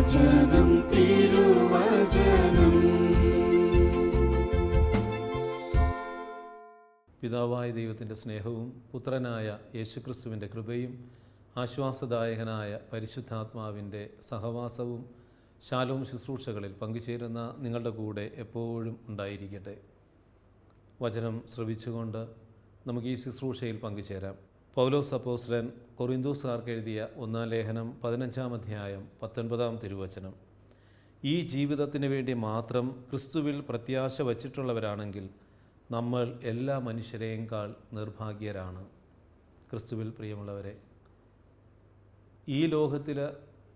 തിരുവചനം തിരുവചനം. പിതാവായ ദൈവത്തിന്റെ സ്നേഹവും പുത്രനായ യേശുക്രിസ്തുവിന്റെ കൃപയും ആശ്വാസദായകനായ പരിശുദ്ധാത്മാവിന്റെ സഹവാസവും ശാലവും ശുശ്രൂഷകളിൽ പങ്കുചേരുന്ന നിങ്ങളുടെ കൂടെ എപ്പോഴും ഉണ്ടായിരിക്കട്ടെ. വചനം ശ്രവിച്ചുകൊണ്ട് നമുക്ക് ഈ ശുശ്രൂഷയിൽ പങ്കുചേരാം. പൗലോസ് അപ്പോസ്ലൻ കൊറിന്തൂസുകാർക്ക് എഴുതിയ ഒന്നാം ലേഖനം പതിനഞ്ചാം അധ്യായം പത്തൊൻപതാം തിരുവചനം. ഈ ജീവിതത്തിന് വേണ്ടി മാത്രം ക്രിസ്തുവിൽ പ്രത്യാശ വച്ചിട്ടുള്ളവരാണെങ്കിൽ നമ്മൾ എല്ലാ മനുഷ്യരെയേക്കാൾ നിർഭാഗ്യരാണ്. ക്രിസ്തുവിൽ പ്രിയമുള്ളവരെ ഈ ലോകത്തിൽ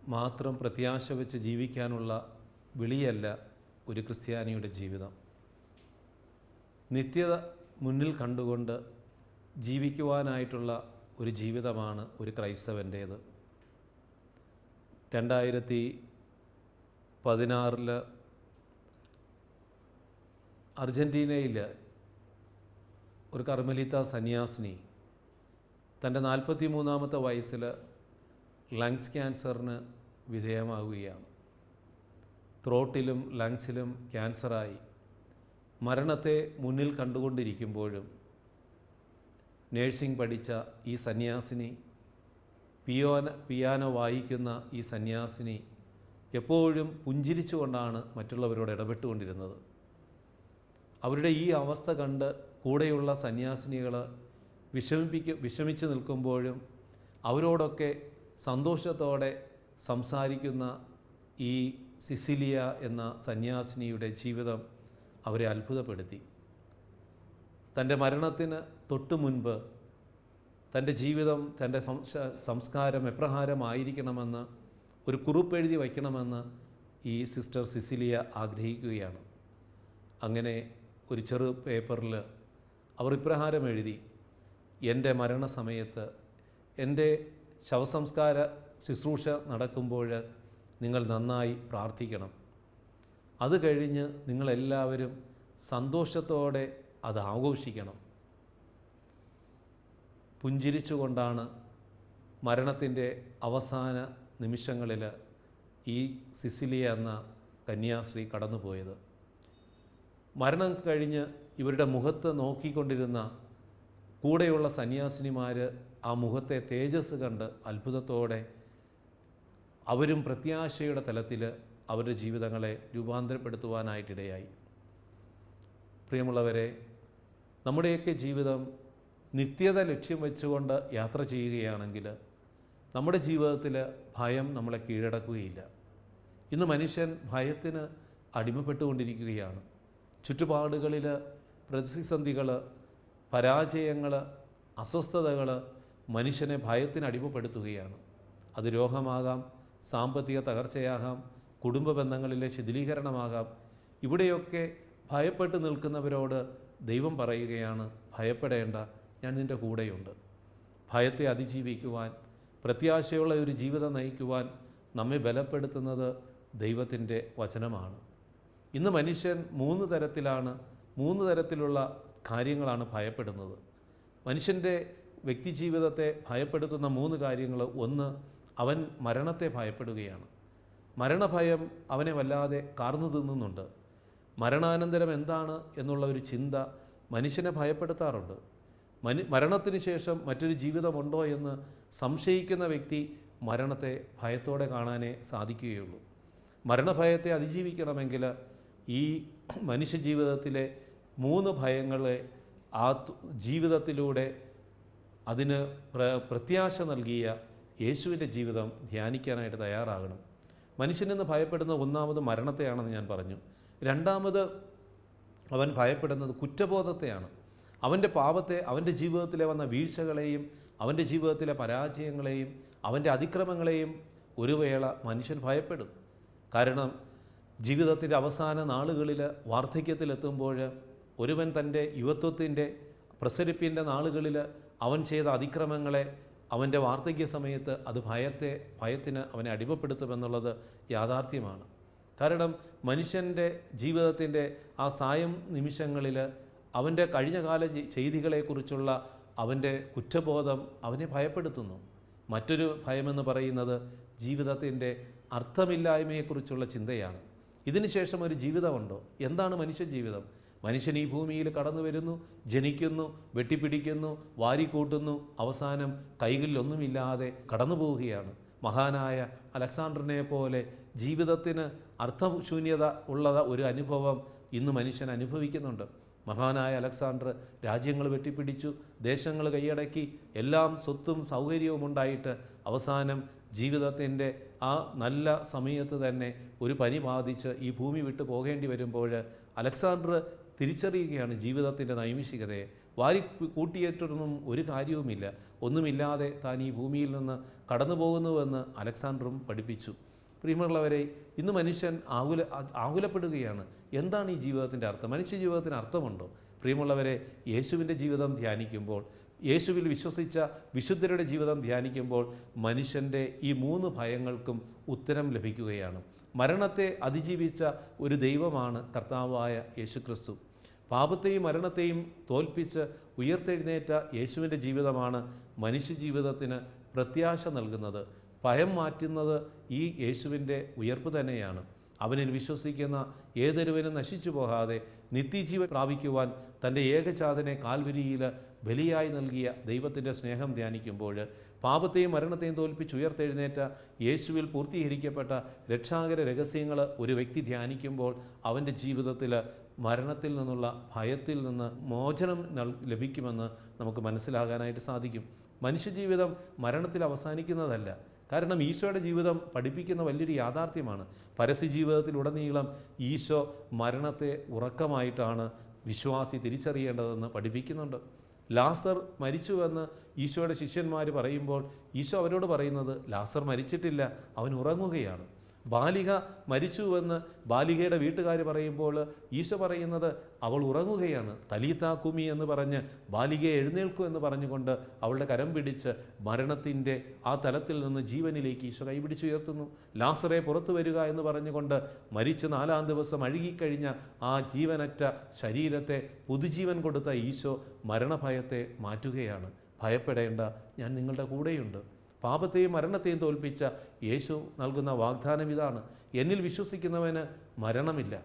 മാത്രം പ്രത്യാശ വെച്ച് ജീവിക്കാനുള്ള വിളിയല്ല ഒരു ക്രിസ്ത്യാനിയുടെ ജീവിതം. നിത്യത മുന്നിൽ കണ്ടുകൊണ്ട് ജീവിക്കുവാനായിട്ടുള്ള ഒരു ജീവിതമാണ് ഒരു ക്രൈസ്തവന്റേത്. രണ്ടായിരത്തി പതിനാറിൽ അർജന്റീനയിൽ ഒരു കർമ്മലിത്ത സന്യാസിനി തന്റെ നാൽപ്പത്തി മൂന്നാമത്തെ വയസ്സിൽ ലങ്സ് ക്യാൻസറിന് വിധേയമാവുകയാണ്. ത്രോട്ടിലും ലങ്സിലും ക്യാൻസറായി. മരണത്തെ മുന്നിൽ കണ്ടുകൊണ്ടിരിക്കുമ്പോഴും നേഴ്സിംഗ് പഠിച്ച ഈ സന്യാസിനി പിയോന പിയാനോ വായിക്കുന്ന ഈ സന്യാസിനി എപ്പോഴും പുഞ്ചിരിച്ചുകൊണ്ടാണ് മറ്റുള്ളവരോട് ഇടപെട്ടുകൊണ്ടിരുന്നത്. അവരുടെ ഈ അവസ്ഥ കണ്ട് കൂടെയുള്ള സന്യാസിനികൾ വിഷമിപ്പിക്ക വിഷമിച്ച് നിൽക്കുമ്പോഴും അവരോടൊക്കെ സന്തോഷത്തോടെ സംസാരിക്കുന്ന ഈ സിസിലിയ എന്ന സന്യാസിനിയുടെ ജീവിതം അവരെ അത്ഭുതപ്പെടുത്തി. തന്റെ മരണത്തിന് തൊട്ടു മുൻപ് തന്റെ ജീവിതം തന്റെ സംസ്കാരം എപ്രകാരമായിരിക്കണമെന്ന് ഒരു കുറിപ്പ് എഴുതി വയ്ക്കണമെന്ന് ഈ സിസ്റ്റർ സിസിലിയ ആഗ്രഹിക്കുകയാണ്. അങ്ങനെ ഒരു ചെറു പേപ്പറിൽ അവർ ഇപ്രകാരം എഴുതി എന്റെ മരണസമയത്ത് എന്റെ ശവസംസ്കാര ശുശ്രൂഷ നടക്കുമ്പോൾ നിങ്ങൾ നന്നായി പ്രാർത്ഥിക്കണം. അത് കഴിഞ്ഞ് നിങ്ങളെല്ലാവരും സന്തോഷത്തോടെ അത് ആഘോഷിക്കണം. പുഞ്ചിരിച്ചുകൊണ്ടാണ് മരണത്തിന്റെ അവസാന നിമിഷങ്ങളിൽ ഈ സിസിലിയ എന്ന കന്യാസ്ത്രീ കടന്നുപോയത്. മരണം കഴിഞ്ഞ് ഇവരുടെ മുഖത്ത് നോക്കിക്കൊണ്ടിരുന്ന കൂടെയുള്ള സന്യാസിനിമാർ ആ മുഖത്തെ തേജസ് കണ്ട് അത്ഭുതത്തോടെ അവരും പ്രത്യാശയുടെ തലത്തിൽ അവരുടെ ജീവിതങ്ങളെ രൂപാന്തരപ്പെടുത്തുവാനായിട്ടിടയായി. പ്രിയമുള്ളവരെ നമ്മുടെയൊക്കെ ജീവിതം നിത്യത ലക്ഷ്യം വെച്ചുകൊണ്ട് യാത്ര ചെയ്യുകയാണെങ്കിൽ നമ്മുടെ ജീവിതത്തിൽ ഭയം നമ്മളെ കീഴടക്കുകയില്ല. ഇന്ന് മനുഷ്യൻ ഭയത്തിന് അടിമപ്പെട്ടുകൊണ്ടിരിക്കുകയാണ്. ചുറ്റുപാടുകളിൽ പ്രതിസന്ധികൾ പരാജയങ്ങൾ അസ്വസ്ഥതകൾ മനുഷ്യനെ ഭയത്തിന് അടിമപ്പെടുത്തുകയാണ്. അത് രോഗമാകാം സാമ്പത്തിക തകർച്ചയാകാം കുടുംബ ബന്ധങ്ങളിലെ ശിഥിലീകരണമാകാം. ഇവിടെയൊക്കെ ഭയപ്പെട്ട് നിൽക്കുന്നവരോട് ദൈവം പറയുകയാണ് ഭയപ്പെടേണ്ട ഞാൻ നിന്റെ കൂടെയുണ്ട്. ഭയത്തെ അതിജീവിക്കുവാൻ പ്രത്യാശയുള്ള ഒരു ജീവിതം നയിക്കുവാൻ നമ്മെ ബലപ്പെടുത്തുന്നത് ദൈവത്തിന്റെ വചനമാണ്. ഇന്ന് മനുഷ്യൻ മൂന്ന് തരത്തിലാണ് മൂന്ന് തരത്തിലുള്ള കാര്യങ്ങളാണ് ഭയപ്പെടുന്നത്. മനുഷ്യന്റെ വ്യക്തിജീവിതത്തെ ഭയപ്പെടുത്തുന്ന മൂന്ന് കാര്യങ്ങൾ. ഒന്ന് അവൻ മരണത്തെ ഭയപ്പെടുകയാണ്. മരണഭയം അവനെ വല്ലാതെ കാർന്നു തിന്നുന്നുണ്ട്. മരണാനന്തരം എന്താണ് എന്നുള്ള ഒരു ചിന്ത മനുഷ്യനെ ഭയപ്പെടുത്താറുണ്ട്. മനു മരണത്തിന് ശേഷം മറ്റൊരു ജീവിതമുണ്ടോ എന്ന് സംശയിക്കുന്ന വ്യക്തി മരണത്തെ ഭയത്തോടെ കാണാനേ സാധിക്കുകയുള്ളൂ. മരണഭയത്തെ അതിജീവിക്കണമെങ്കിൽ ഈ മനുഷ്യജീവിതത്തിലെ മൂന്ന് ഭയങ്ങളെ ആ ജീവിതത്തിലൂടെ അതിന് പ്ര പ്രത്യാശ നൽകിയ യേശുവിന്റെ ജീവിതം ധ്യാനിക്കാനായിട്ട് തയ്യാറാകണം. മനുഷ്യനെന്ന് ഭയപ്പെടുന്ന ഒന്നാമത് മരണത്തെയാണെന്ന് ഞാൻ പറഞ്ഞു. രണ്ടാമത് അവൻ ഭയപ്പെടുന്നത് കുറ്റബോധത്തെയാണ്. അവന്റെ പാപത്തെ അവന്റെ ജീവിതത്തിലെ വന്ന വീഴ്ചകളെയും അവന്റെ ജീവിതത്തിലെ പരാജയങ്ങളെയും അവന്റെ അതിക്രമങ്ങളെയും ഒരു വേള മനുഷ്യൻ ഭയപ്പെടും. കാരണം ജീവിതത്തിന്റെ അവസാന നാളുകളിൽ വാർദ്ധക്യത്തിലെത്തുമ്പോൾ ഒരുവൻ തന്റെ യുവത്വത്തിന്റെ പ്രസരിപ്പിന്റെ നാളുകളിൽ അവൻ ചെയ്ത അതിക്രമങ്ങളെ അവന്റെ വാർദ്ധക്യ സമയത്ത് അത് ഭയത്തെ ഭയത്തിന് അവനെ അടിമപ്പെടുത്തുമെന്നുള്ളത് യാഥാർത്ഥ്യമാണ്. കാരണം മനുഷ്യന്റെ ജീവിതത്തിന്റെ ആ സായം നിമിഷങ്ങളിൽ അവന്റെ കഴിഞ്ഞകാല ചെയ്തികളെക്കുറിച്ചുള്ള അവന്റെ കുറ്റബോധം അവനെ ഭയപ്പെടുത്തുന്നു. മറ്റൊരു ഭയമെന്ന് പറയുന്നത് ജീവിതത്തിന്റെ അർത്ഥമില്ലായ്മയെക്കുറിച്ചുള്ള ചിന്തയാണ്. ഇതിനുശേഷം ഒരു ജീവിതമുണ്ടോ? എന്താണ് മനുഷ്യ ജീവിതം മനുഷ്യൻ ഈ ഭൂമിയിൽ കടന്നു വരുന്നു ജനിക്കുന്നു വെട്ടിപ്പിടിക്കുന്നു വാരിക്കൂട്ടുന്നു അവസാനം കൈകളിലൊന്നുമില്ലാതെ കടന്നു പോവുകയാണ് മഹാനായ അലക്സാണ്ടറിനെ പോലെ ജീവിതത്തിന് അർത്ഥശൂന്യത ഉള്ള ഒരു അനുഭവം ഇന്ന് മനുഷ്യൻ അനുഭവിക്കുന്നുണ്ട്. മഹാനായ അലക്സാണ്ടർ രാജ്യങ്ങൾ വെട്ടിപ്പിടിച്ചു ദേശങ്ങൾ കൈയടക്കി എല്ലാം സ്വത്തും സൗകര്യവും ഉണ്ടായിട്ട് അവസാനം ജീവിതത്തിന്റെ ആ നല്ല സമയത്ത് തന്നെ ഒരു പനി ബാധിച്ച് ഈ ഭൂമി വിട്ടു പോകേണ്ടി വരുമ്പോൾ അലക്സാണ്ടർ തിരിച്ചറിയുകയാണ് ജീവിതത്തിന്റെ നൈമിഷികതയെ. വാരി കൂട്ടിയേറ്റൊന്നും ഒരു കാര്യവുമില്ല. ഒന്നുമില്ലാതെ താൻ ഈ ഭൂമിയിൽ നിന്ന് കടന്നു പോകുന്നുവെന്ന് അലക്സാണ്ടറും പഠിപ്പിച്ചു. പ്രിയമുള്ളവരെ ഇന്ന് മനുഷ്യൻ ആകുല ആകുലപ്പെടുകയാണ്. എന്താണ് ഈ ജീവിതത്തിന്റെ അർത്ഥം? മനുഷ്യ ജീവിതത്തിന് അർത്ഥമുണ്ടോ? പ്രിയമുള്ളവരെ യേശുവിന്റെ ജീവിതം ധ്യാനിക്കുമ്പോൾ യേശുവിൽ വിശ്വസിച്ച വിശുദ്ധരുടെ ജീവിതം ധ്യാനിക്കുമ്പോൾ മനുഷ്യന്റെ ഈ മൂന്ന് ഭയങ്ങൾക്കും ഉത്തരം ലഭിക്കുകയാണ്. മരണത്തെ അതിജീവിച്ച ഒരു ദൈവമാണ് കർത്താവായ യേശുക്രിസ്തു. പാപത്തെയും മരണത്തെയും തോൽപ്പിച്ച് ഉയർത്തെഴുന്നേറ്റ യേശുവിന്റെ ജീവിതമാണ് മനുഷ്യ ജീവിതത്തിന് പ്രത്യാശ നൽകുന്നത്. ഭയം മാറ്റുന്നത് ഈ യേശുവിന്റെ ഉയർപ്പ് തന്നെയാണ്. അവനിൽ വിശ്വസിക്കുന്ന ഏതൊരുവനും നശിച്ചു പോകാതെ നിത്യജീവൻ പ്രാപിക്കുവാൻ തന്റെ ഏകജാതനെ കാൽവരിയിൽ ബലിയായി നൽകിയ ദൈവത്തിന്റെ സ്നേഹം ധ്യാനിക്കുമ്പോൾ പാപത്തെയും മരണത്തെയും തോൽപ്പിച്ച് ഉയർത്തെഴുന്നേറ്റ യേശുവിൽ പൂർത്തീകരിക്കപ്പെട്ട രക്ഷാകര രഹസ്യങ്ങൾ ഒരു വ്യക്തി ധ്യാനിക്കുമ്പോൾ അവന്റെ ജീവിതത്തിൽ മരണത്തിൽ നിന്നുള്ള ഭയത്തിൽ നിന്ന് മോചനം ലഭിക്കുമെന്ന് നമുക്ക് മനസ്സിലാകാനായിട്ട് സാധിക്കും. മനുഷ്യജീവിതം മരണത്തിൽ അവസാനിക്കുന്നതല്ല. കാരണം ഈശോയുടെ ജീവിതം പഠിപ്പിക്കുന്ന വലിയൊരു യാഥാർത്ഥ്യമാണ്. പരസ്യ ജീവിതത്തിലുടനീളം ഈശോ മരണത്തെ ഉറക്കമായിട്ടാണ് വിശ്വാസി തിരിച്ചറിയേണ്ടതെന്ന് പഠിപ്പിക്കുന്നുണ്ട്. ലാസർ മരിച്ചുവെന്ന് ഈശോയുടെ ശിഷ്യന്മാർ പറയുമ്പോൾ ഈശോ അവരോട് പറയുന്നത് ലാസർ മരിച്ചിട്ടില്ല അവൻ ഉറങ്ങുകയാണ്. ബാലിക മരിച്ചുവെന്ന് ബാലികയുടെ വീട്ടുകാർ പറയുമ്പോൾ ഈശോ പറയുന്നത് അവൾ ഉറങ്ങുകയാണ്. തലീത്ത കുമി എന്ന് പറഞ്ഞ് ബാലികയെ എഴുന്നേൽക്കൂ എന്ന് പറഞ്ഞുകൊണ്ട് അവളുടെ കരം പിടിച്ച് മരണത്തിന്റെ ആ തലത്തിൽ നിന്ന് ജീവനിലേക്ക് ഈശോ കൈപിടിച്ചുയർത്തുന്നു. ലാസറെ പുറത്തു വരിക എന്ന് പറഞ്ഞുകൊണ്ട് മരിച്ച് നാലാം ദിവസം അഴുകിക്കഴിഞ്ഞ ആ ജീവനറ്റ ശരീരത്തെ പുതുജീവൻ കൊടുത്ത ഈശോ മരണഭയത്തെ മാറ്റുകയാണ്. ഭയപ്പെടേണ്ട ഞാൻ നിങ്ങളുടെ കൂടെയുണ്ട്. പാപത്തെയും മരണത്തെയും തോൽപ്പിച്ച യേശു നൽകുന്ന വാഗ്ദാനം ഇതാണ്. എന്നിൽ വിശ്വസിക്കുന്നവന് മരണമില്ല.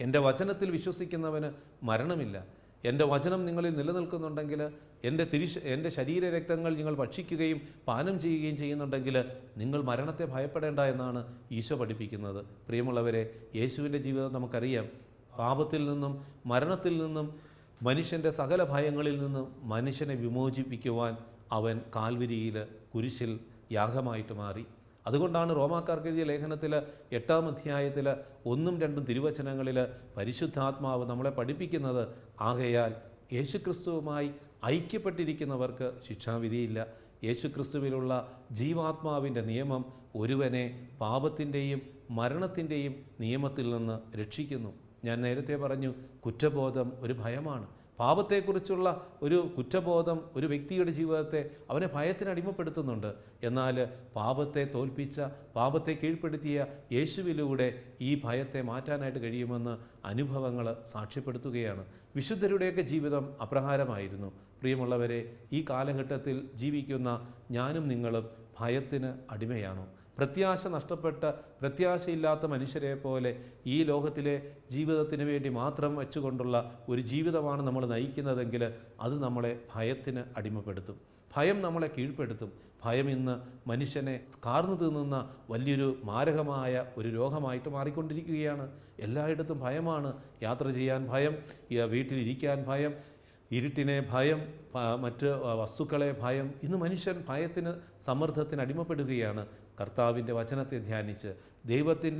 എന്റെ വചനത്തിൽ വിശ്വസിക്കുന്നവന് മരണമില്ല. എന്റെ വചനം നിങ്ങളിൽ നിലനിൽക്കുന്നുണ്ടെങ്കിൽ എന്റെ തിരിശ് എന്റെ ശരീരരക്തങ്ങൾ നിങ്ങൾ ഭക്ഷിക്കുകയും പാനം ചെയ്യുകയും ചെയ്യുന്നുണ്ടെങ്കിൽ നിങ്ങൾ മരണത്തെ ഭയപ്പെടേണ്ട എന്നാണ് ഈശോ പഠിപ്പിക്കുന്നത്. പ്രിയമുള്ളവരെ യേശുവിന്റെ ജീവിതം നമുക്കറിയാം. പാപത്തിൽ നിന്നും മരണത്തിൽ നിന്നും മനുഷ്യന്റെ സകല ഭയങ്ങളിൽ നിന്നും മനുഷ്യനെ വിമോചിപ്പിക്കുവാൻ അവൻ കാൽവിരിയിൽ കുരിശിൽ യാഗമായിട്ട് മാറി. അതുകൊണ്ടാണ് റോമാക്കാർക്ക് എഴുതിയ ലേഖനത്തിൽ എട്ടാം അധ്യായത്തിൽ ഒന്നും രണ്ടും തിരുവചനങ്ങളിൽ പരിശുദ്ധാത്മാവ് നമ്മളെ പഠിപ്പിക്കുന്നത്. ആകയാൽ യേശുക്രിസ്തുവുമായി ഐക്യപ്പെട്ടിരിക്കുന്നവർക്ക് ശിക്ഷാവിധിയില്ല. യേശുക്രിസ്തുവിലുള്ള ജീവാത്മാവിന്റെ നിയമം ഒരുവനെ പാപത്തിന്റെയും മരണത്തിന്റെയും നിയമത്തിൽ നിന്ന് രക്ഷിക്കുന്നു. ഞാൻ നേരത്തെ പറഞ്ഞു കുറ്റബോധം ഒരു ഭയമാണ്. പാപത്തെക്കുറിച്ചുള്ള ഒരു കുറ്റബോധം ഒരു വ്യക്തിയുടെ ജീവിതത്തെ അവനെ ഭയത്തിന് അടിമപ്പെടുത്തുന്നുണ്ട്. എന്നാൽ പാപത്തെ തോൽപ്പിച്ച പാപത്തെ കീഴ്പ്പെടുത്തിയ യേശുവിലൂടെ ഈ ഭയത്തെ മാറ്റാനായിട്ട് കഴിയുമെന്ന് അനുഭവങ്ങൾ സാക്ഷ്യപ്പെടുത്തുകയാണ്. വിശുദ്ധരുടെയൊക്കെ ജീവിതം അപ്രകാരമായിരുന്നു പ്രിയമുള്ളവരെ ഈ കാലഘട്ടത്തിൽ ജീവിക്കുന്ന ഞാനും നിങ്ങളും ഭയത്തിന് അടിമയാണോ? പ്രത്യാശ നഷ്ടപ്പെട്ട പ്രത്യാശയില്ലാത്ത മനുഷ്യരെ പോലെ ഈ ലോകത്തിലെ ജീവിതത്തിന് വേണ്ടി മാത്രം വെച്ചുകൊണ്ടുള്ള ഒരു ജീവിതമാണ് നമ്മൾ നയിക്കുന്നതെങ്കിൽ അത് നമ്മളെ ഭയത്തിന് അടിമപ്പെടുത്തും. ഭയം നമ്മളെ കീഴ്പ്പെടുത്തും. ഭയം ഇന്ന് മനുഷ്യനെ കാർന്നു തിന്നുന്ന വലിയൊരു മാരകമായ ഒരു രോഗമായിട്ട് മാറിക്കൊണ്ടിരിക്കുകയാണ്. എല്ലായിടത്തും ഭയമാണ്. യാത്ര ചെയ്യാൻ ഭയം വീട്ടിലിരിക്കാൻ ഭയം ഇരുട്ടിനെ ഭയം മറ്റ് വസ്തുക്കളെ ഭയം. ഇന്ന് മനുഷ്യൻ ഭയത്തിന് സമ്മർദ്ദത്തിന് അടിമപ്പെടുകയാണ്. കർത്താവിന്റെ വചനത്തെ ധ്യാനിച്ച് ദൈവത്തിൽ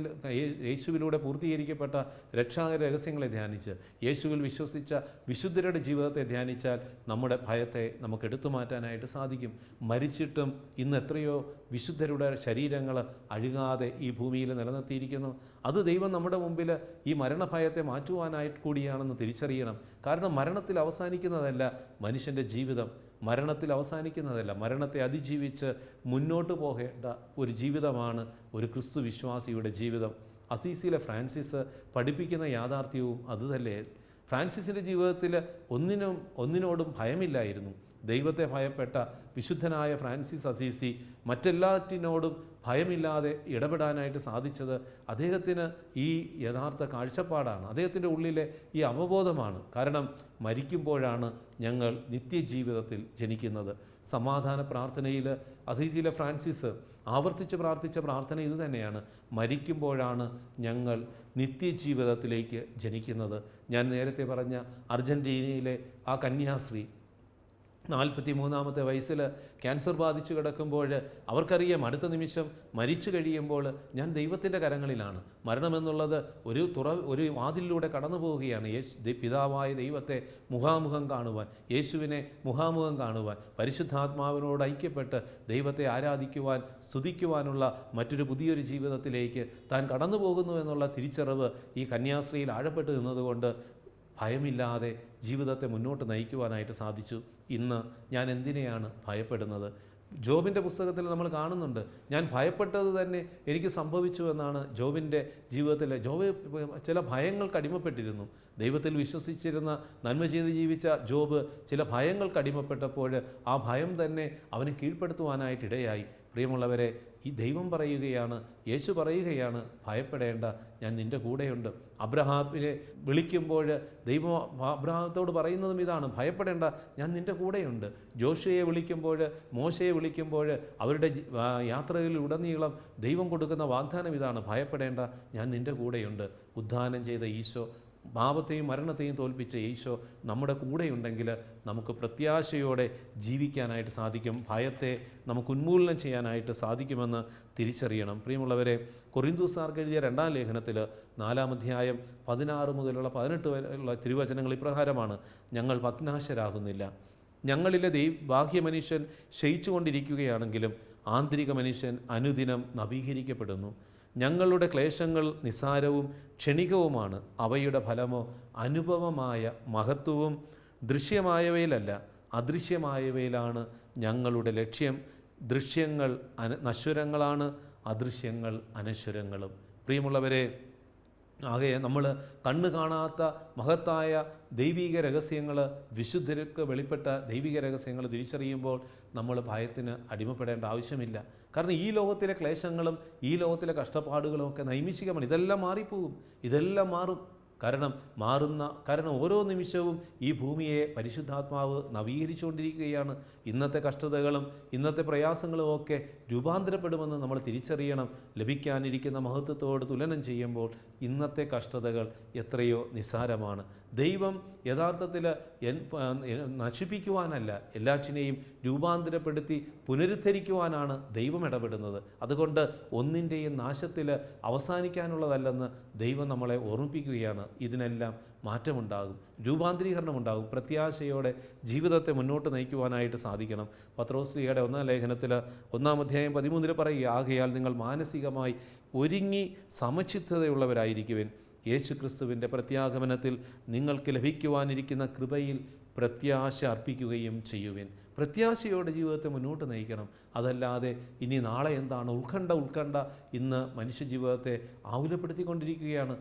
യേശുവിലൂടെ പൂർത്തീകരിക്കപ്പെട്ട രക്ഷാകര രഹസ്യങ്ങളെ ധ്യാനിച്ച് യേശുവിൽ വിശ്വസിച്ച വിശുദ്ധരുടെ ജീവിതത്തെ ധ്യാനിച്ചാൽ നമ്മുടെ ഭയത്തെ നമുക്ക് എടുത്തു മാറ്റാനായിട്ട് സാധിക്കും. മരിച്ചിട്ടും ഇന്ന് എത്രയോ വിശുദ്ധരുടെ ശരീരങ്ങൾ അഴുകാതെ ഈ ഭൂമിയിൽ നിലനിർത്തിയിരിക്കുന്നു. അത് ദൈവം നമ്മുടെ മുമ്പിൽ ഈ മരണഭയത്തെ മാറ്റുവാനായിട്ട് കൂടിയാണെന്ന് തിരിച്ചറിയണം. കാരണം മരണത്തിൽ അവസാനിക്കുന്നതല്ല മനുഷ്യന്റെ ജീവിതം. മരണത്തിൽ അവസാനിക്കുന്നതല്ല. മരണത്തെ അതിജീവിച്ച് മുന്നോട്ട് പോകേണ്ട ഒരു ജീവിതമാണ് ഒരു ക്രിസ്തു വിശ്വാസിയുടെ ജീവിതം. അസീസിയിലെ ഫ്രാൻസിസ് പഠിപ്പിക്കുന്ന യാഥാർത്ഥ്യവും അതുതന്നെ ഫ്രാൻസിസിന്റെ ജീവിതത്തിൽ ഒന്നിനും ഒന്നിനോടും ഭയമില്ലായിരുന്നു. ദൈവത്തെ ഭയപ്പെട്ട വിശുദ്ധനായ ഫ്രാൻസിസ് അസീസി മറ്റെല്ലാറ്റിനോടും ഭയമില്ലാതെ ഇടപെടാനായിട്ട് സാധിച്ചത് അദ്ദേഹത്തിന് ഈ യഥാർത്ഥ കാഴ്ചപ്പാടാണ്. അദ്ദേഹത്തിന്റെ ഉള്ളിലെ ഈ അവബോധമാണ്. കാരണം മരിക്കുമ്പോഴാണ് ഞങ്ങൾ നിത്യജീവിതത്തിൽ ജനിക്കുന്നത്. സമാധാന പ്രാർത്ഥനയിൽ അസീസിയിലെ ഫ്രാൻസിസ് ആവർത്തിച്ച് പ്രാർത്ഥിച്ച പ്രാർത്ഥന ഇത് തന്നെയാണ്. മരിക്കുമ്പോഴാണ് ഞങ്ങൾ നിത്യജീവിതത്തിലേക്ക് ജനിക്കുന്നത്. ഞാൻ നേരത്തെ പറഞ്ഞ അർജന്റീനയിലെ ആ കന്യാസ്ത്രീ നാൽപ്പത്തി മൂന്നാമത്തെ വയസ്സിൽ ക്യാൻസർ ബാധിച്ചു കിടക്കുമ്പോൾ അവർക്കറിയാം അടുത്ത നിമിഷം മരിച്ചു കഴിയുമ്പോൾ ഞാൻ ദൈവത്തിന്റെ കരങ്ങളിലാണ്. മരണമെന്നുള്ളത് ഒരു തുറ ഒരു വാതിലിലൂടെ കടന്നു പോവുകയാണ് യേശു പിതാവായ ദൈവത്തെ മുഖാമുഖം കാണുവാൻ യേശുവിനെ മുഖാമുഖം കാണുവാൻ പരിശുദ്ധാത്മാവിനോട് ഐക്യപ്പെട്ട് ദൈവത്തെ ആരാധിക്കുവാൻ സ്തുതിക്കുവാനുള്ള മറ്റൊരു പുതിയൊരു ജീവിതത്തിലേക്ക് താൻ കടന്നു പോകുന്നു എന്നുള്ള തിരിച്ചറിവ് ഈ കന്യാസ്ത്രീയിൽ ആഴപ്പെട്ട് നിന്നതുകൊണ്ട് ഭയമില്ലാതെ ജീവിതത്തെ മുന്നോട്ട് നയിക്കുവാനായിട്ട് സാധിച്ചു. ഇന്ന് ഞാൻ എന്തിനെയാണ് ഭയപ്പെടുന്നത്? ജോബിന്റെ പുസ്തകത്തിൽ നമ്മൾ കാണുന്നുണ്ട്. ഞാൻ ഭയപ്പെട്ടത് തന്നെ എനിക്ക് സംഭവിച്ചു എന്നാണ് ജോബിന്റെ ജീവിതത്തിലെ ജോബ് ചില ഭയങ്ങൾക്ക് അടിമപ്പെട്ടിരുന്നു ദൈവത്തിൽ വിശ്വസിച്ചിരുന്ന നന്മ ചെയ്ത് ജീവിച്ച ജോബ് ചില ഭയങ്ങൾക്ക് അടിമപ്പെട്ടപ്പോൾ ആ ഭയം തന്നെ അവനെ കീഴ്പ്പെടുത്തുവാനായിട്ടിടയായി പ്രിയമുള്ളവരെ ഈ ദൈവം പറയുകയാണ് യേശു പറയുകയാണ് ഭയപ്പെടേണ്ട ഞാൻ നിന്റെ കൂടെയുണ്ട്. അബ്രഹാമിനെ വിളിക്കുമ്പോൾ ദൈവം അബ്രഹാമത്തോട് പറയുന്നതും ഇതാണ് ഭയപ്പെടേണ്ട ഞാൻ നിന്റെ കൂടെയുണ്ട്. ജോഷയെ വിളിക്കുമ്പോൾ മോശയെ വിളിക്കുമ്പോൾ അവരുടെ യാത്രയിൽ ഉടനീളം ദൈവം കൊടുക്കുന്ന വാഗ്ദാനം ഇതാണ് ഭയപ്പെടേണ്ട ഞാൻ നിന്റെ കൂടെയുണ്ട്. ഉദ്ധാനം ചെയ്ത ഈശോ പാപത്തെയും മരണത്തെയും തോൽപ്പിച്ച ഈശോ നമ്മുടെ കൂടെയുണ്ടെങ്കിൽ നമുക്ക് പ്രത്യാശയോടെ ജീവിക്കാനായിട്ട് സാധിക്കും. ഭയത്തെ നമുക്ക് ഉന്മൂലനം ചെയ്യാനായിട്ട് സാധിക്കുമെന്ന് തിരിച്ചറിയണം. പ്രിയമുള്ളവരെ കൊറിന്തൂസാർക്ക് എഴുതിയ രണ്ടാം ലേഖനത്തിൽ നാലാം അധ്യായം പതിനാറ് മുതലുള്ള പതിനെട്ട് വരെയുള്ള തിരുവചനങ്ങൾ ഇപ്രകാരമാണ്. ഞങ്ങൾ പത്നാശരാകുന്നില്ല ഞങ്ങളിലെ ദൈവ ബാഹ്യ മനുഷ്യൻ ക്ഷയിച്ചുകൊണ്ടിരിക്കുകയാണെങ്കിലും ആന്തരിക മനുഷ്യൻ അനുദിനം നവീകരിക്കപ്പെടുന്നു. ഞങ്ങളുടെ ക്ലേശങ്ങൾ നിസാരവും ക്ഷണികവുമാണ്. അവയുടെ ഫലമോ അനുഭവമായ മഹത്വവും ദൃശ്യമായവയിലല്ല അദൃശ്യമായവയിലാണ് ഞങ്ങളുടെ ലക്ഷ്യം. ദൃശ്യങ്ങൾ അന നശ്വരങ്ങളാണ് അദൃശ്യങ്ങൾ അനശ്വരങ്ങളും. പ്രിയമുള്ളവരെ ആകെ നമ്മൾ കണ്ണ് കാണാത്ത മഹത്തായ ദൈവിക രഹസ്യങ്ങൾ വിശുദ്ധർക്ക് വെളിപ്പെട്ട ദൈവിക രഹസ്യങ്ങൾ തിരിച്ചറിയുമ്പോൾ നമ്മൾ ഭയത്തിന് അടിമപ്പെടേണ്ട ആവശ്യമില്ല. കാരണം ഈ ലോകത്തിലെ ക്ലേശങ്ങളും ഈ ലോകത്തിലെ കഷ്ടപ്പാടുകളും ഒക്കെ നൈമിഷികമാണ്. ഇതെല്ലാം മാറിപ്പോകും. ഇതെല്ലാം മാറും. കാരണം മാറുന്ന കാരണം ഓരോ നിമിഷവും ഈ ഭൂമിയെ പരിശുദ്ധാത്മാവ് നവീകരിച്ചുകൊണ്ടിരിക്കുകയാണ്. ഇന്നത്തെ കഷ്ടതകളും ഇന്നത്തെ പ്രയാസങ്ങളും ഒക്കെ രൂപാന്തരപ്പെടുമെന്ന് നമ്മൾ തിരിച്ചറിയണം. ലഭിക്കാനിരിക്കുന്ന മഹത്വത്തോട് തുലനം ചെയ്യുമ്പോൾ ഇന്നത്തെ കഷ്ടതകൾ എത്രയോ നിസ്സാരമാണ്. ദൈവം യഥാർത്ഥത്തിൽ നശിപ്പിക്കുവാനല്ല എല്ലാറ്റിനെയും രൂപാന്തരപ്പെടുത്തി പുനരുദ്ധരിക്കുവാനാണ് ദൈവം ഇടപെടുന്നത്. അതുകൊണ്ട് ഒന്നിന്റെയും നാശത്തിൽ അവസാനിക്കാനുള്ളതല്ലെന്ന് ദൈവം നമ്മളെ ഓർമ്മിപ്പിക്കുകയാണ്. ഇതിനെല്ലാം മാറ്റമുണ്ടാകും രൂപാന്തരീകരണം ഉണ്ടാകും. പ്രത്യാശയോടെ ജീവിതത്തെ മുന്നോട്ട് നയിക്കുവാനായിട്ട് സാധിക്കണം. പത്രോസ്ലിയുടെ ഒന്നാം ലേഖനത്തിൽ ഒന്നാം അധ്യായം പതിമൂന്നിൽ പറയുക ആകയാൽ നിങ്ങൾ മാനസികമായി ഒരുങ്ങി സമചിത്തതയുള്ളവരായിരിക്കുവിൻ. യേശു ക്രിസ്തുവിന്റെ പ്രത്യാഗമനത്തിൽ നിങ്ങൾക്ക് ലഭിക്കുവാനിരിക്കുന്ന കൃപയിൽ പ്രത്യാശ അർപ്പിക്കുകയും ചെയ്യുവിൻ. പ്രത്യാശയോടെ ജീവിതത്തെ മുന്നോട്ട് നയിക്കണം. അതല്ലാതെ ഇനി നാളെ എന്താണ്? ഉത്കണ്ഠ ഉത്കണ്ഠ ഇന്ന് മനുഷ്യ ജീവിതത്തെ ആകുലപ്പെടുത്തിക്കൊണ്ടിരിക്കുകയാണ്.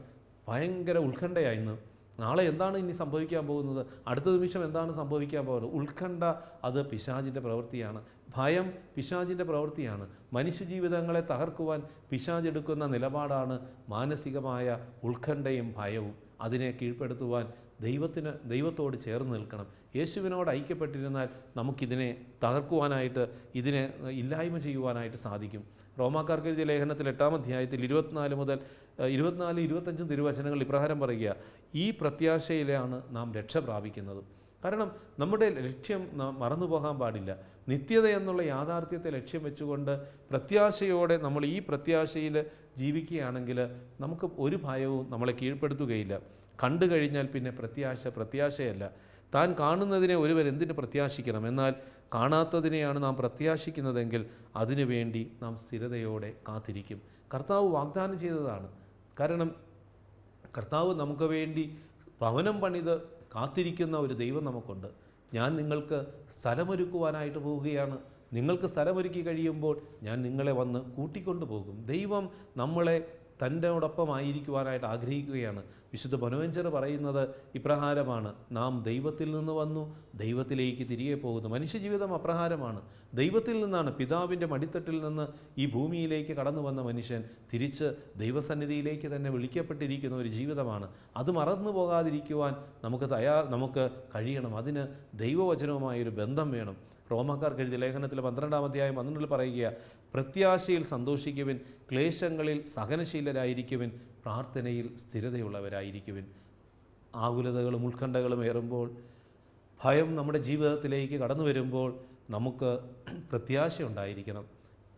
ഭയങ്കര ഉത്കണ്ഠയാണ് ഇന്ന്. നാളെ എന്താണ് ഇനി സംഭവിക്കാൻ പോകുന്നത്? അടുത്ത നിമിഷം എന്താണ് സംഭവിക്കാൻ പോകുന്നത്? ഉത്കണ്ഠ അത് പിശാചിന്റെ പ്രവൃത്തിയാണ്. ഭയം പിശാചിന്റെ പ്രവൃത്തിയാണ്. മനുഷ്യജീവിതങ്ങളെ തകർക്കുവാൻ പിശാചെടുക്കുന്ന നിലപാടാണ് മാനസികമായ ഉത്കണ്ഠയും ഭയവും. അതിനെ കീഴ്പ്പെടുത്തുവാൻ ദൈവത്തിന് ദൈവത്തോട് ചേർന്ന് നിൽക്കണം. യേശുവിനോട് ഐക്യപ്പെട്ടിരുന്നാൽ നമുക്കിതിനെ തകർക്കുവാനായിട്ട് ഇതിനെ ഇല്ലായ്മ ചെയ്യുവാനായിട്ട് സാധിക്കും. റോമാക്കാർക്ക് എഴുതിയ ലേഖനത്തിൽ എട്ടാം അധ്യായത്തിൽ ഇരുപത്തിനാല് മുതൽ ഇരുപത്തിനാല് ഇരുപത്തഞ്ചും തിരുവചനങ്ങൾ ഇപ്രകാരം പറയുക ഈ പ്രത്യാശയിലാണ് നാം രക്ഷ പ്രാപിക്കുന്നത്. കാരണം നമ്മുടെ ലക്ഷ്യം നാം മറന്നുപോകാൻ പാടില്ല. നിത്യത എന്നുള്ള യാഥാർത്ഥ്യത്തെ ലക്ഷ്യം വെച്ചുകൊണ്ട് പ്രത്യാശയോടെ നമ്മൾ ഈ പ്രത്യാശയിൽ ജീവിക്കുകയാണെങ്കിൽ നമുക്ക് ഒരു ഭയവും നമ്മളെ കീഴ്പ്പെടുത്തുകയില്ല. കണ്ടു കഴിഞ്ഞാൽ പിന്നെ പ്രത്യാശ പ്രത്യാശയല്ല. താൻ കാണുന്നതിനെ ഒരുവൻ എന്തിനു പ്രത്യാശിക്കണം? എന്നാൽ കാണാത്തതിനെയാണ് നാം പ്രത്യാശിക്കുന്നതെങ്കിൽ അതിനുവേണ്ടി നാം സ്ഥിരതയോടെ കാത്തിരിക്കും. കർത്താവ് വാഗ്ദാനം ചെയ്തതാണ്. കാരണം കർത്താവ് നമുക്ക് വേണ്ടി ഭവനം പണിത് കാത്തിരിക്കുന്ന ഒരു ദൈവം നമുക്കുണ്ട്. ഞാൻ നിങ്ങൾക്ക് സ്ഥലമൊരുക്കുവാനായിട്ട് പോവുകയാണ്. നിങ്ങൾക്ക് സ്ഥലമൊരുക്കി കഴിയുമ്പോൾ ഞാൻ നിങ്ങളെ വന്ന് കൂട്ടിക്കൊണ്ടു പോകും ദൈവം നമ്മളെ തന്റെയോടൊപ്പം ആയിരിക്കുവാനായിട്ട് ആഗ്രഹിക്കുകയാണ്. വിശുദ്ധ ബനുവഞ്ചർ പറയുന്നത് ഇപ്രകാരമാണ്. നാം ദൈവത്തിൽ നിന്ന് വന്നു ദൈവത്തിലേക്ക് തിരികെ പോകുന്നു. മനുഷ്യജീവിതം അപ്രകാരമാണ്. ദൈവത്തിൽ നിന്നാണ് പിതാവിന്റെ മടിത്തട്ടിൽ നിന്ന് ഈ ഭൂമിയിലേക്ക് കടന്നു വന്ന മനുഷ്യൻ തിരിച്ച് ദൈവസന്നിധിയിലേക്ക് തന്നെ വിളിക്കപ്പെട്ടിരിക്കുന്ന ഒരു ജീവിതമാണ്. അത് മറന്നു പോകാതിരിക്കുവാൻ നമുക്ക് തയ്യാർ നമുക്ക് കഴിയണം. അതിന് ദൈവവചനവുമായൊരു ബന്ധം വേണം. റോമാക്കാർക്ക് എഴുതിയ ലേഖനത്തിൽ പന്ത്രണ്ടാം അധ്യായം പന്ത്രണ്ടിൽ പറയുക പ്രത്യാശയിൽ സന്തോഷിക്കുവിൻ ക്ലേശങ്ങളിൽ സഹനശീലരായിരിക്കുവിൻ പ്രാർത്ഥനയിൽ സ്ഥിരതയുള്ളവരായിരിക്കുവിൻ. ആകുലതകളും ഉത്കണ്ഠകളും ഏറുമ്പോൾ ഭയം നമ്മുടെ ജീവിതത്തിലേക്ക് കടന്നു വരുമ്പോൾ നമുക്ക് പ്രത്യാശ ഉണ്ടായിരിക്കണം.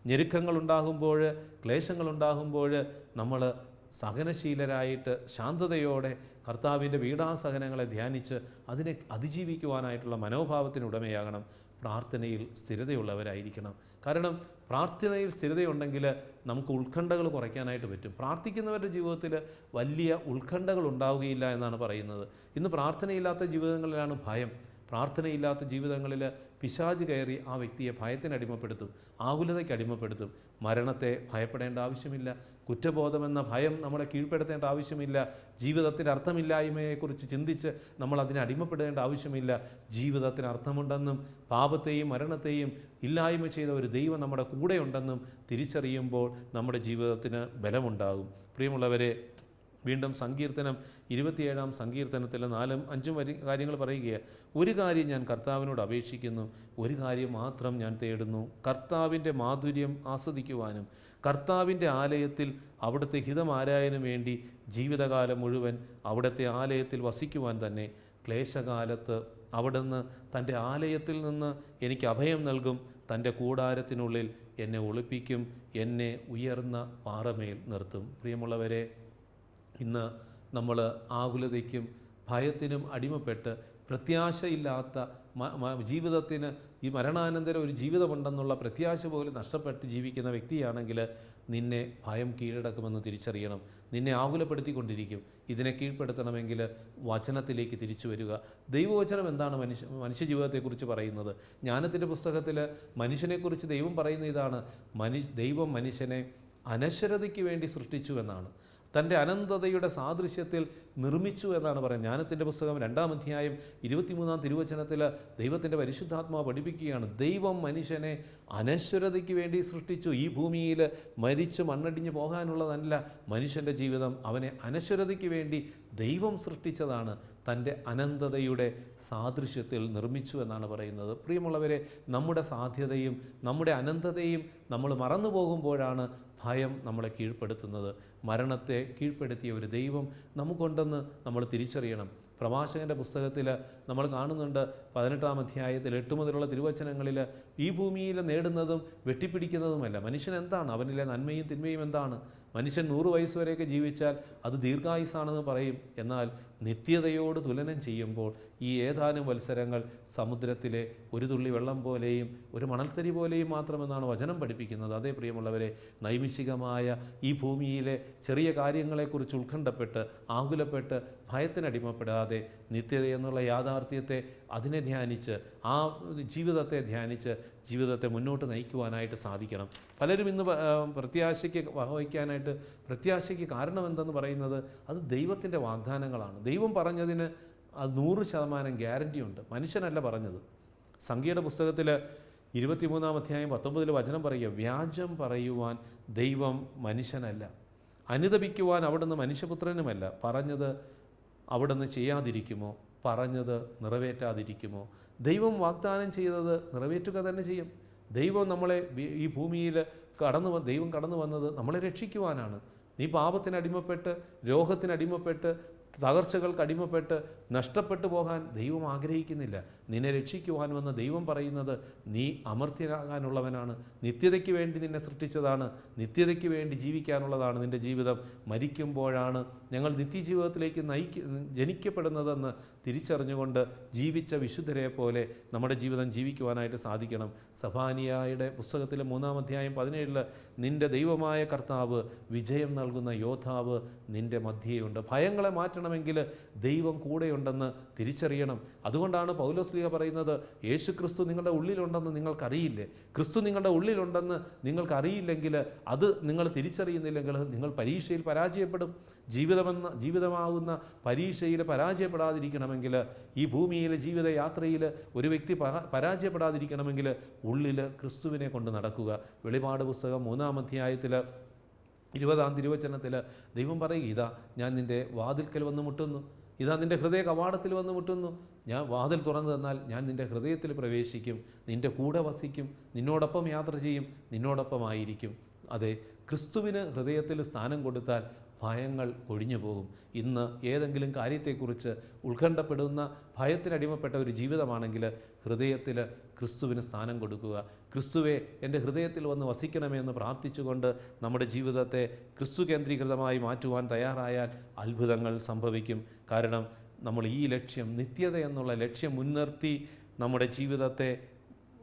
ഞെരുക്കങ്ങളുണ്ടാകുമ്പോൾ ക്ലേശങ്ങളുണ്ടാകുമ്പോൾ നമ്മൾ സഹനശീലരായിട്ട് ശാന്തതയോടെ കർത്താവിന്റെ വീടാസഹനങ്ങളെ ധ്യാനിച്ച് അതിനെ അതിജീവിക്കുവാനായിട്ടുള്ള മനോഭാവത്തിന് ഉടമയാകണം. പ്രാർത്ഥനയിൽ സ്ഥിരതയുള്ളവരായിരിക്കണം. കാരണം പ്രാർത്ഥനയിൽ സ്ഥിരതയുണ്ടെങ്കിൽ നമുക്ക് ഉത്കണ്ഠകൾ കുറയ്ക്കാനായിട്ട് പറ്റും. പ്രാർത്ഥിക്കുന്നവരുടെ ജീവിതത്തിൽ വലിയ ഉത്കണ്ഠകൾ ഉണ്ടാവുകയില്ല എന്നാണ് പറയുന്നത്. ഇന്ന് പ്രാർത്ഥനയില്ലാത്ത ജീവിതങ്ങളിലാണ് ഭയം. പ്രാർത്ഥനയില്ലാത്ത ജീവിതങ്ങളിൽ പിശാജ് കയറി ആ വ്യക്തിയെ ഭയത്തിന് അടിമപ്പെടുത്തും ആകുലതയ്ക്ക് അടിമപ്പെടുത്തും. മരണത്തെ ഭയപ്പെടേണ്ട ആവശ്യമില്ല. കുറ്റബോധമെന്ന ഭയം നമ്മളെ കീഴ്പ്പെടുത്തേണ്ട ആവശ്യമില്ല. ജീവിതത്തിന്റെ അർത്ഥമില്ലായ്മയെക്കുറിച്ച് ചിന്തിച്ച് നമ്മൾ അതിനെ അടിമപ്പെടേണ്ട ആവശ്യമില്ല. ജീവിതത്തിന് അർത്ഥമുണ്ടെന്നും പാപത്തെയും മരണത്തെയും ഇല്ലായ്മ ചെയ്ത ഒരു ദൈവം നമ്മുടെ കൂടെയുണ്ടെന്നും തിരിച്ചറിയുമ്പോൾ നമ്മുടെ ജീവിതത്തിന് ബലമുണ്ടാകും. പ്രിയമുള്ളവരെ വീണ്ടും സങ്കീർത്തനം ഇരുപത്തിയേഴാം സങ്കീർത്തനത്തിൽ നാലും അഞ്ചും വരി കാര്യങ്ങൾ പറയുകയാണ്. ഒരു കാര്യം ഞാൻ കർത്താവിനോട് അപേക്ഷിക്കുന്നു. ഒരു കാര്യം മാത്രം ഞാൻ തേടുന്നു. കർത്താവിന്റെ മാധുര്യം ആസ്വദിക്കുവാനും കർത്താവിന്റെ ആലയത്തിൽ അവിടുത്തെ ഹിതമാരായതിനു വേണ്ടി ജീവിതകാലം മുഴുവൻ അവിടുത്തെ ആലയത്തിൽ വസിക്കുവാൻ തന്നെ ക്ലേശകാലത്ത് അവിടുന്ന് തന്റെ ആലയത്തിൽ നിന്ന് എനിക്ക് അഭയം നൽകും. തന്റെ കൂടാരത്തിനുള്ളിൽ എന്നെ ഒളിപ്പിക്കും. എന്നെ ഉയർന്ന പാറമേൽ നിർത്തും. പ്രിയമുള്ളവരെ ഇന്ന് നമ്മൾ ആകുലതയ്ക്കും ഭയത്തിനും അടിമപ്പെട്ട് പ്രത്യാശയില്ലാത്ത ജീവിതത്തിന് ഈ മരണാനന്തരം ഒരു ജീവിതമുണ്ടെന്നുള്ള പ്രത്യാശ പോലും നഷ്ടപ്പെട്ട് ജീവിക്കുന്ന വ്യക്തിയാണെങ്കിൽ നിന്നെ ഭയം കീഴടക്കുമെന്ന് തിരിച്ചറിയണം. നിന്നെ ആകുലപ്പെടുത്തിക്കൊണ്ടിരിക്കും. ഇതിനെ കീഴ്പ്പെടുത്തണമെങ്കിൽ വചനത്തിലേക്ക് തിരിച്ചു വരിക. ദൈവവചനം എന്താണ് മനുഷ്യ മനുഷ്യജീവിതത്തെക്കുറിച്ച് പറയുന്നത്? ജ്ഞാനത്തിന്റെ പുസ്തകത്തിൽ മനുഷ്യനെക്കുറിച്ച് ദൈവം പറയുന്ന ഇതാണ്. മനുഷ്യ ദൈവം മനുഷ്യനെ അനശ്വരതയ്ക്ക് വേണ്ടി സൃഷ്ടിച്ചു എന്നാണ്. തന്റെ അനന്തതയുടെ സാദൃശ്യത്തിൽ നിർമ്മിച്ചു എന്നാണ് പറയുന്നത്. ജ്ഞാനത്തിന്റെ പുസ്തകം രണ്ടാം അധ്യായം ഇരുപത്തിമൂന്നാം തിരുവചനത്തിൽ ദൈവത്തിന്റെ പരിശുദ്ധാത്മാവ് പഠിപ്പിക്കുകയാണ്. ദൈവം മനുഷ്യനെ അനശ്വരതയ്ക്ക് വേണ്ടി സൃഷ്ടിച്ചു. ഈ ഭൂമിയിൽ മരിച്ച് മണ്ണടിഞ്ഞു പോകാനുള്ളതല്ല മനുഷ്യന്റെ ജീവിതം. അവനെ അനശ്വരതയ്ക്ക് വേണ്ടി ദൈവം സൃഷ്ടിച്ചതാണ് തന്റെ അനന്തതയുടെ സാദൃശ്യത്തിൽ നിർമ്മിച്ചു എന്നാണ് പറയുന്നത്. പ്രിയമുള്ളവരെ നമ്മുടെ സാധ്യതയും നമ്മുടെ അനന്തതയും നമ്മൾ മറന്നു പോകുമ്പോഴാണ് ഭയം നമ്മളെ കീഴ്പ്പെടുത്തുന്നത്. മരണത്തെ കീഴ്പ്പെടുത്തിയ ഒരു ദൈവം നമുക്കുണ്ടെന്ന് നമ്മൾ തിരിച്ചറിയണം. പ്രഭാഷകന്റെ പുസ്തകത്തിൽ നമ്മൾ കാണുന്നുണ്ട് പതിനെട്ടാം അധ്യായത്തിൽ എട്ട് മുതലുള്ള തിരുവചനങ്ങളിൽ ഈ ഭൂമിയിൽ നേടുന്നതും വെട്ടിപ്പിടിക്കുന്നതുമല്ല. മനുഷ്യൻ എന്താണ്? അവനിലെ നന്മയും തിന്മയും എന്താണ്? മനുഷ്യൻ നൂറ് വയസ്സ് വരെയൊക്കെ ജീവിച്ചാൽ അത് ദീർഘായുസാണെന്ന് പറയും. എന്നാൽ നിത്യതയോട് തുലനം ചെയ്യുമ്പോൾ ഈ ഏതാനും മത്സരങ്ങൾ സമുദ്രത്തിലെ ഒരു തുള്ളി വെള്ളം പോലെയും ഒരു മണൽത്തരി പോലെയും മാത്രമെന്നാണ് വചനം പഠിപ്പിക്കുന്നത്. അതേ പ്രിയമുള്ളവരെ നൈമിഷികമായ ഈ ഭൂമിയിലെ ചെറിയ കാര്യങ്ങളെക്കുറിച്ച് ഉത്കണ്ഠപ്പെട്ട് ആകുലപ്പെട്ട് ഭയത്തിനടിമപ്പെടാതെ നിത്യത എന്നുള്ള യാഥാർത്ഥ്യത്തെ അതിനെ ധ്യാനിച്ച് ആ ജീവിതത്തെ ധ്യാനിച്ച് ജീവിതത്തെ മുന്നോട്ട് നയിക്കുവാനായിട്ട് സാധിക്കണം. പലരും ഇന്ന് പ്രത്യാശയ്ക്ക് വഹിക്കാനായിട്ട് പ്രത്യാശയ്ക്ക് കാരണം എന്തെന്ന് പറയുന്നത് അത് ദൈവത്തിന്റെ വാഗ്ദാനങ്ങളാണ്. ദൈവം പറഞ്ഞതിന് അത് നൂറ് ശതമാനം ഗ്യാരണ്ടി ഉണ്ട്. മനുഷ്യനല്ല പറഞ്ഞത്. സംഖ്യയുടെ പുസ്തകത്തിൽ ഇരുപത്തിമൂന്നാം അധ്യായം പത്തൊമ്പതിൽ വചനം പറയുക വ്യാജം പറയുവാൻ ദൈവം മനുഷ്യനല്ല. അനുദപിക്കുവാൻ അവിടുന്ന് മനുഷ്യപുത്രനുമല്ല. പറഞ്ഞത് അവിടുന്ന് ചെയ്യാതിരിക്കുമോ? പറഞ്ഞത് നിറവേറ്റാതിരിക്കുമോ? ദൈവം വാഗ്ദാനം ചെയ്തത് നിറവേറ്റുക തന്നെ ചെയ്യും. ദൈവം നമ്മളെ ഈ ഭൂമിയിൽ കടന്നു ദൈവം കടന്നു വന്നത് നമ്മളെ രക്ഷിക്കുവാനാണ്. നീ പാപത്തിന് അടിമപ്പെട്ട് രോഗത്തിന് അടിമപ്പെട്ട് തകർച്ചകൾക്ക് അടിമപ്പെട്ട് നഷ്ടപ്പെട്ടു പോകാൻ ദൈവം ആഗ്രഹിക്കുന്നില്ല. നിന്നെ രക്ഷിക്കുവാൻ വന്ന ദൈവം പറയുന്നത് നീ അമർത്യനാകാനുള്ളവനാണ്. നിത്യതയ്ക്ക് വേണ്ടി നിന്നെ സൃഷ്ടിച്ചതാണ്. നിത്യതയ്ക്ക് വേണ്ടി ജീവിക്കാനുള്ളതാണ് നിന്റെ ജീവിതം. മരിക്കുമ്പോഴാണ് ഞങ്ങൾ നിത്യജീവിതത്തിലേക്ക് നയിക്ക ജനിക്കപ്പെടുന്നതെന്ന് തിരിച്ചറിഞ്ഞുകൊണ്ട് ജീവിച്ച വിശുദ്ധരെ പോലെ നമ്മുടെ ജീവിതം ജീവിക്കുവാനായിട്ട് സാധിക്കണം. സഫാനിയായുടെ പുസ്തകത്തിലെ മൂന്നാം അധ്യായം പതിനേഴിൽ നിന്റെ ദൈവമായ കർത്താവ് വിജയം നൽകുന്ന യോദ്ധാവ് നിന്റെ മധ്യയുണ്ട്. ഭയങ്ങളെ മാറ്റണമെങ്കിൽ ദൈവം കൂടെയുണ്ടെന്ന് തിരിച്ചറിയണം. അതുകൊണ്ടാണ് പൗലോസ്ലിക പറയുന്നത് യേശു ക്രിസ്തു നിങ്ങളുടെ ഉള്ളിലുണ്ടെന്ന് നിങ്ങൾക്കറിയില്ലേ? ക്രിസ്തു നിങ്ങളുടെ ഉള്ളിലുണ്ടെന്ന് നിങ്ങൾക്കറിയില്ലെങ്കിൽ അത് നിങ്ങൾ തിരിച്ചറിയുന്നില്ലെങ്കിൽ നിങ്ങൾ പരീക്ഷയിൽ പരാജയപ്പെടും. ജീവിതമെന്ന ജീവിതമാകുന്ന പരീക്ഷയിൽ പരാജയപ്പെടാതിരിക്കണമെങ്കിൽ ഈ ഭൂമിയിലെ ജീവിതയാത്രയിൽ ഒരു വ്യക്തി പരാജയപ്പെടാതിരിക്കണമെങ്കിൽ ഉള്ളിൽ ക്രിസ്തുവിനെ കൊണ്ട് നടക്കുക. വെളിപാട് പുസ്തകം മൂന്നാം അധ്യായത്തിൽ ഇരുപതാം തിരുവചനത്തിൽ ദൈവം പറയുക ഇതാ ഞാൻ നിന്റെ വാതിൽക്കൽ വന്ന് മുട്ടുന്നു. ഇതാ നിന്റെ ഹൃദയ കവാടത്തിൽ വന്ന് മുട്ടുന്നു. ഞാൻ വാതിൽ തുറന്നു തന്നാൽ ഞാൻ നിന്റെ ഹൃദയത്തിൽ പ്രവേശിക്കും. നിന്റെ കൂടെ വസിക്കും. നിന്നോടൊപ്പം യാത്ര ചെയ്യും. നിന്നോടൊപ്പമായിരിക്കും. അതെ ക്രിസ്തുവിന് ഹൃദയത്തിൽ സ്ഥാനം കൊടുത്താൽ ഭയങ്ങൾ ഒഴിഞ്ഞു പോകും. ഇന്ന് ഏതെങ്കിലും കാര്യത്തെക്കുറിച്ച് ഉത്കണ്ഠപ്പെടുന്ന ഭയത്തിനടിമപ്പെട്ട ഒരു ജീവിതമാണെങ്കിൽ ഹൃദയത്തിൽ ക്രിസ്തുവിന് സ്ഥാനം കൊടുക്കുക. ക്രിസ്തുവെ എന്റെ ഹൃദയത്തിൽ വന്ന് വസിക്കണമെന്ന് പ്രാർത്ഥിച്ചുകൊണ്ട് നമ്മുടെ ജീവിതത്തെ ക്രിസ്തു കേന്ദ്രീകൃതമായി മാറ്റുവാൻ തയ്യാറായാൽ അത്ഭുതങ്ങൾ സംഭവിക്കും. കാരണം നമ്മൾ ഈ ലക്ഷ്യം നിത്യത എന്നുള്ള ലക്ഷ്യം മുൻനിർത്തി നമ്മുടെ ജീവിതത്തെ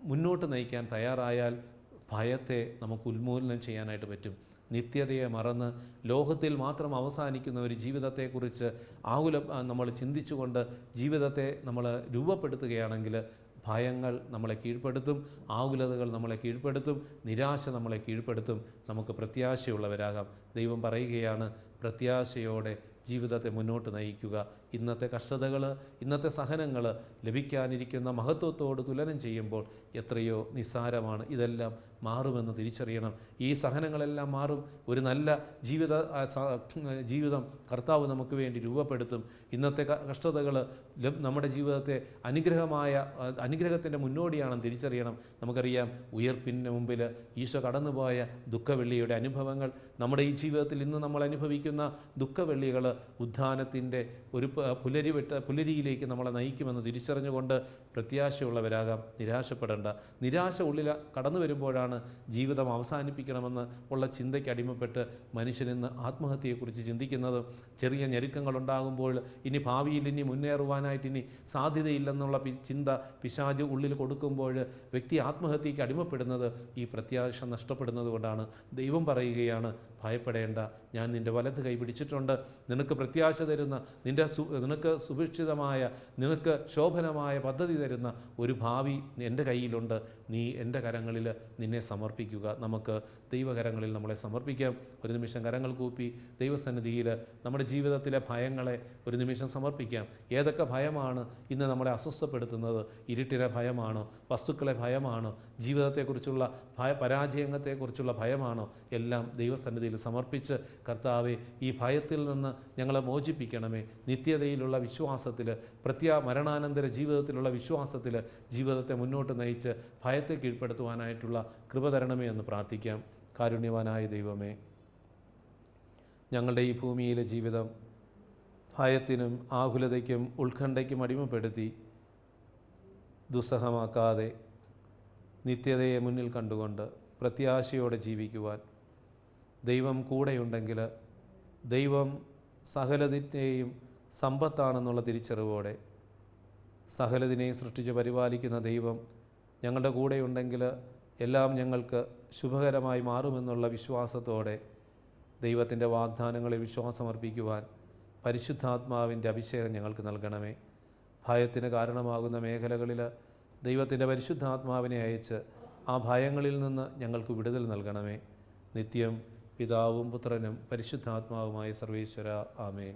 മുന്നോട്ട് നയിക്കാൻ തയ്യാറായാൽ ഭയത്തെ നമുക്ക് ഉന്മൂലനം ചെയ്യാനായിട്ട് പറ്റും. നിത്യതയെ മറന്ന് ലോകത്തിൽ മാത്രം അവസാനിക്കുന്ന ഒരു ജീവിതത്തെക്കുറിച്ച് ആകുല നമ്മൾ ചിന്തിച്ചുകൊണ്ട് ജീവിതത്തെ നമ്മൾ രൂപപ്പെടുത്തുകയാണെങ്കിൽ ഭയങ്ങൾ നമ്മളെ കീഴ്പ്പെടുത്തും ആകുലതകൾ നമ്മളെ കീഴ്പ്പെടുത്തും നിരാശ നമ്മളെ കീഴ്പ്പെടുത്തും. നമുക്ക് പ്രത്യാശയുള്ളവരാകാം. ദൈവം പറയുകയാണ് പ്രത്യാശയോടെ ജീവിതത്തെ മുന്നോട്ട് നയിക്കുക. ഇന്നത്തെ കഷ്ടതകൾ ഇന്നത്തെ സഹനങ്ങൾ ലഭിക്കാനിരിക്കുന്ന മഹത്വത്തോട് തുലനം ചെയ്യുമ്പോൾ എത്രയോ നിസ്സാരമാണ്. ഇതെല്ലാം മാറുമെന്ന് തിരിച്ചറിയണം. ഈ സഹനങ്ങളെല്ലാം മാറും. ഒരു നല്ല ജീവിത ജീവിതം കർത്താവ് നമുക്ക് വേണ്ടി രൂപപ്പെടുത്തും. ഇന്നത്തെ കഷ്ടതകൾ നമ്മുടെ ജീവിതത്തെ അനുഗ്രഹമായ അനുഗ്രഹത്തിന്റെ മുന്നോടിയാണെന്ന് തിരിച്ചറിയണം. നമുക്കറിയാം ഉയർപ്പിന് മുമ്പിൽ ഈശോ കടന്നുപോയ ദുഃഖവെള്ളിയുടെ അനുഭവങ്ങൾ നമ്മുടെ ഈ ജീവിതത്തിൽ ഇന്ന് നമ്മൾ അനുഭവിക്കുന്ന ദുഃഖവെള്ളികൾ ഉദ്ധാനത്തിന്റെ ഒരു പുലരി വിട്ട പുലരിയിലേക്ക് നമ്മളെ നയിക്കുമെന്ന് തിരിച്ചറിഞ്ഞുകൊണ്ട് പ്രത്യാശയുള്ളവരാകാം. നിരാശപ്പെടേണ്ട. നിരാശ ഉള്ളിൽ കടന്നു വരുമ്പോഴാണ് ജീവിതം അവസാനിപ്പിക്കണമെന്ന് ഉള്ള ചിന്തയ്ക്ക് അടിമപ്പെട്ട് മനുഷ്യനിന്ന് ആത്മഹത്യയെക്കുറിച്ച് ചിന്തിക്കുന്നത് ചെറിയ ഞെരുക്കങ്ങളുണ്ടാകുമ്പോൾ ഇനി ഭാവിയിൽ ഇനി മുന്നേറുവാനായിട്ട് ഇനി സാധ്യതയില്ലെന്നുള്ള ചിന്ത പിശാജ് ഉള്ളിൽ കൊടുക്കുമ്പോൾ വ്യക്തി ആത്മഹത്യയ്ക്ക് അടിമപ്പെടുന്നത് ഈ പ്രത്യാശ നഷ്ടപ്പെടുന്നത് കൊണ്ടാണ്. ദൈവം പറയുകയാണ് ഭയപ്പെടേണ്ട. ഞാൻ നിന്റെ വലത്ത് കൈ പിടിച്ചിട്ടുണ്ട്. നിനക്ക് പ്രത്യാശ തരുന്ന നിന്റെ നിനക്ക് സുഭിക്ഷിതമായ നിനക്ക് ശോഭനമായ പദ്ധതി തരുന്ന ഒരു ഭാവി എന്റെ കയ്യിലുണ്ട്. നീ എന്റെ കരങ്ങളിൽ നിന്നെ സമർപ്പിക്കുക. നമുക്ക് ദൈവകരങ്ങളിൽ നമ്മളെ സമർപ്പിക്കാം. ഒരു നിമിഷം കരങ്ങൾ കൂപ്പി ദൈവസന്നിധിയിൽ നമ്മുടെ ജീവിതത്തിലെ ഭയങ്ങളെ ഒരു നിമിഷം സമർപ്പിക്കാം. ഏതൊക്കെ ഭയമാണ് ഇന്ന് നമ്മളെ അസ്വസ്ഥപ്പെടുത്തുന്നത്? ഇരുട്ടിലെ ഭയമാണോ? വസ്തുക്കളെ ഭയമാണോ? ജീവിതത്തെക്കുറിച്ചുള്ള ഭയ പരാജയങ്ങളെക്കുറിച്ചുള്ള ഭയമാണോ? എല്ലാം ദൈവസന്നിധിയിൽ സമർപ്പിച്ച് കർത്താവെ ഈ ഭയത്തിൽ നിന്ന് ഞങ്ങളെ മോചിപ്പിക്കണമേ. നിത്യതയിലുള്ള വിശ്വാസത്തിൽ പ്രത്യാ മരണാനന്തര ജീവിതത്തിലുള്ള വിശ്വാസത്തിൽ ജീവിതത്തെ മുന്നോട്ട് നയിച്ച് ഭയത്തെ കീഴ്പ്പെടുത്തുവാനായിട്ടുള്ള കൃപ തരണമേ എന്ന് പ്രാർത്ഥിക്കാം. കാരുണ്യവാനായ ദൈവമേ ഞങ്ങളുടെ ഈ ഭൂമിയിലെ ജീവിതം ഭയത്തിനും ആകുലതയ്ക്കും ഉത്കണ്ഠയ്ക്കും അടിമപ്പെടുത്തി ദുസ്സഹമാക്കാതെ നിത്യതയെ മുന്നിൽ കണ്ടുകൊണ്ട് പ്രത്യാശയോടെ ജീവിക്കുവാൻ ദൈവം കൂടെയുണ്ടെങ്കിൽ ദൈവം സകലതിന്റെയും സമ്പത്താണെന്നുള്ള തിരിച്ചറിവോടെ സകലതിനെയും സൃഷ്ടിച്ച് പരിപാലിക്കുന്ന ദൈവം ഞങ്ങളുടെ കൂടെയുണ്ടെങ്കിൽ എല്ലാം ഞങ്ങൾക്ക് ശുഭകരമായി മാറുമെന്നുള്ള വിശ്വാസത്തോടെ ദൈവത്തിന്റെ വാഗ്ദാനങ്ങളിൽ വിശ്വാസമർപ്പിക്കുവാൻ പരിശുദ്ധാത്മാവിന്റെ അഭിഷേകം ഞങ്ങൾക്ക് നൽകണമേ. ഭയത്തിന് കാരണമാകുന്ന മേഖലകളിൽ ദൈവത്തിന്റെ പരിശുദ്ധാത്മാവിനെ അയച്ച് ആ ഭയങ്ങളിൽ നിന്ന് ഞങ്ങൾക്ക് വിടുതൽ നൽകണമേ. നിത്യം പിതാവും പുത്രനും പരിശുദ്ധാത്മാവുമായ സർവേശ്വര ആമേൻ.